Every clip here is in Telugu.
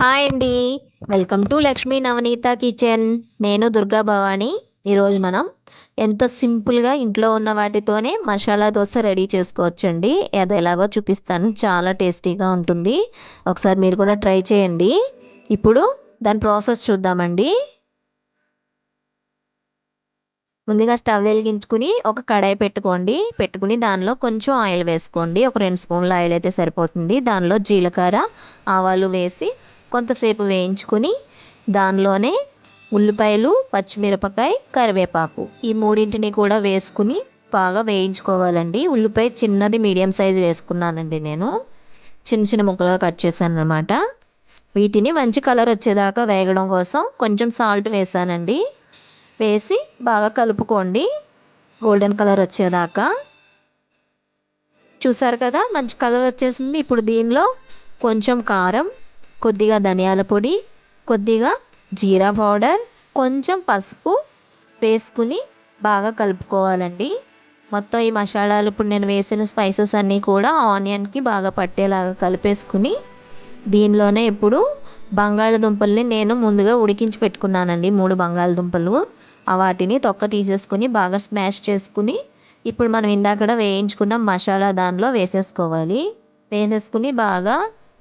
హాయ్ అండి. Welcome to Lakshmi Navaneetha kitchen. నేను దుర్గా భవాని. ఈరోజు మనం ఎంతో సింపుల్గా ఇంట్లో ఉన్న వాటితోనే మసాలా దోశ రెడీ చేసుకోవచ్చండి. అది ఎలాగో చూపిస్తాను. చాలా టేస్టీగా ఉంటుంది. ఒకసారి మీరు కూడా ట్రై చేయండి. ఇప్పుడు దాని ప్రాసెస్ చూద్దామండి. ముందుగా స్టవ్ వెలిగించుకుని ఒక కడాయి పెట్టుకోండి. పెట్టుకుని దానిలో కొంచెం ఆయిల్ వేసుకోండి. ఒక రెండు స్పూన్ల ఆయిల్ అయితే సరిపోతుంది. దానిలో జీలకర్ర ఆవాలు వేసి కొంతసేపు వేయించుకుని దానిలోనే ఉల్లిపాయలు పచ్చిమిరపకాయ కరివేపాకు. ఈ మూడింటిని కూడా వేసుకుని బాగా వేయించుకోవాలండి. ఉల్లిపాయ చిన్నది మీడియం సైజ్ వేసుకున్నానండి నేను. చిన్న చిన్న ముక్కలుగా కట్ చేశాను అనమాట వీటిని మంచి కలర్ వచ్చేదాకా వేగడం కోసం కొంచెం సాల్ట్ వేసానండి. వేసి బాగా కలుపుకోండి. గోల్డెన్ కలర్ వచ్చేదాకా. చూసారు కదా మంచి కలర్ వచ్చేసింది. ఇప్పుడు దీనిలో కొంచెం కారం కొద్దిగా ధనియాల పొడి కొద్దిగా జీరా పౌడర్ కొంచెం పసుపు వేసుకుని బాగా కలుపుకోవాలండి. మొత్తం ఈ మసాలాలు ఇప్పుడు నేను వేసిన స్పైసెస్ అన్నీ కూడా ఆనియన్కి బాగా పట్టేలాగా కలిపేసుకుని దీనిలోనే ఇప్పుడు బంగాళదుంపల్ని నేను ముందుగా ఉడికించి పెట్టుకున్నానండి. మూడు బంగాళదుంపలు. వాటిని తొక్క తీసేసుకుని బాగా స్మాష్ చేసుకుని ఇప్పుడు మనం ఇందాక వేయించుకున్న మసాలా దానిలో వేసేసుకోవాలి. వేసేసుకుని బాగా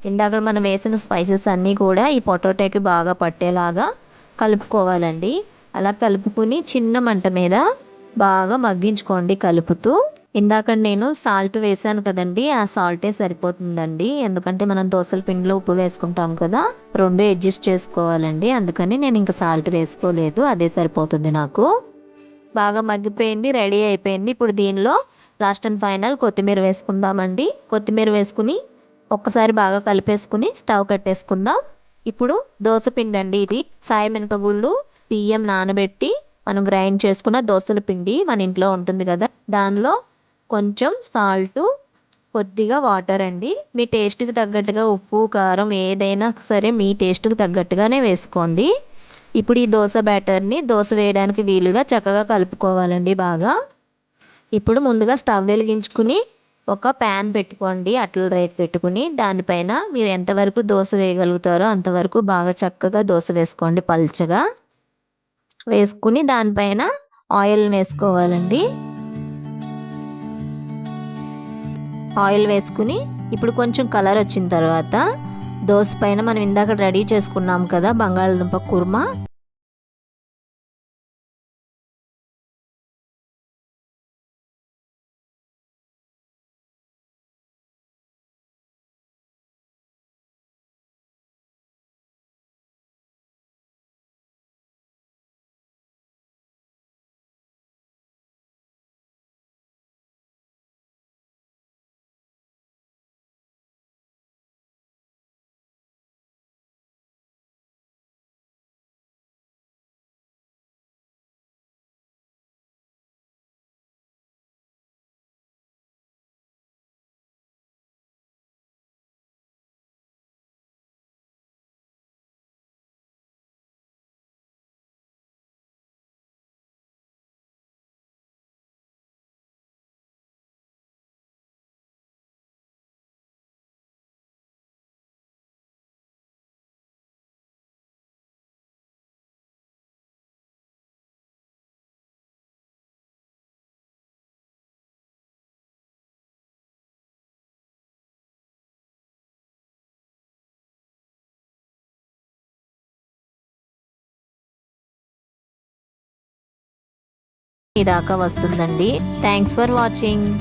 ఇందాక మనం వేసిన స్పైసెస్ అన్నీ కూడా ఈ పొటాటోకి బాగా పట్టేలాగా కలుపుకోవాలండి. అలా కలుపుకుని చిన్న మంట మీద బాగా మగ్గించుకోండి కలుపుతూ. ఇందాక నేను సాల్ట్ వేసాను కదండి ఆ సాల్టే సరిపోతుందండి. ఎందుకంటే మనం దోశల పిండిలో ఉప్పు వేసుకుంటాం కదా రెండు అడ్జస్ట్ చేసుకోవాలండి. అందుకని నేను ఇంకా సాల్ట్ వేసుకోలేదు అదే సరిపోతుంది నాకు. బాగా మగ్గిపోయింది రెడీ అయిపోయింది. ఇప్పుడు దీనిలో లాస్ట్ అండ్ ఫైనల్ కొత్తిమీర వేసుకుందామండి. కొత్తిమీర వేసుకుని ఒక్కసారి బాగా కలిపేసుకుని స్టవ్ కట్టేసుకుందాం. ఇప్పుడు దోశ పిండి అండి ఇది. సాయి మినపగుళ్ళు బియ్యం నానబెట్టి మనం గ్రైండ్ చేసుకున్న దోశల పిండి మన ఇంట్లో ఉంటుంది కదా. దానిలో కొంచెం సాల్ట్ కొద్దిగా వాటర్ అండి. మీ టేస్ట్కి తగ్గట్టుగా ఉప్పు కారం ఏదైనా సరే మీ టేస్ట్కి తగ్గట్టుగానే వేసుకోండి. ఇప్పుడు ఈ దోశ బ్యాటర్ని దోశ వేయడానికి వీలుగా చక్కగా కలుపుకోవాలండి బాగా. ఇప్పుడు ముందుగా స్టవ్ వెలిగించుకుని ఒక ప్యాన్ పెట్టుకోండి అట్ల రేట్ పెట్టుకుని దానిపైన మీరు ఎంతవరకు దోశ వేయగలుగుతారో అంతవరకు బాగా చక్కగా దోశ వేసుకోండి పల్చగా. వేసుకుని దానిపైన ఆయిల్ వేసుకోవాలండి. ఆయిల్ వేసుకుని ఇప్పుడు కొంచెం కలర్ వచ్చిన తర్వాత దోశ పైన మనం ఇందాక రెడీ చేసుకున్నాం కదా బంగాళదుంప కుర్మా దాకా వస్తుందండి. Thanks for watching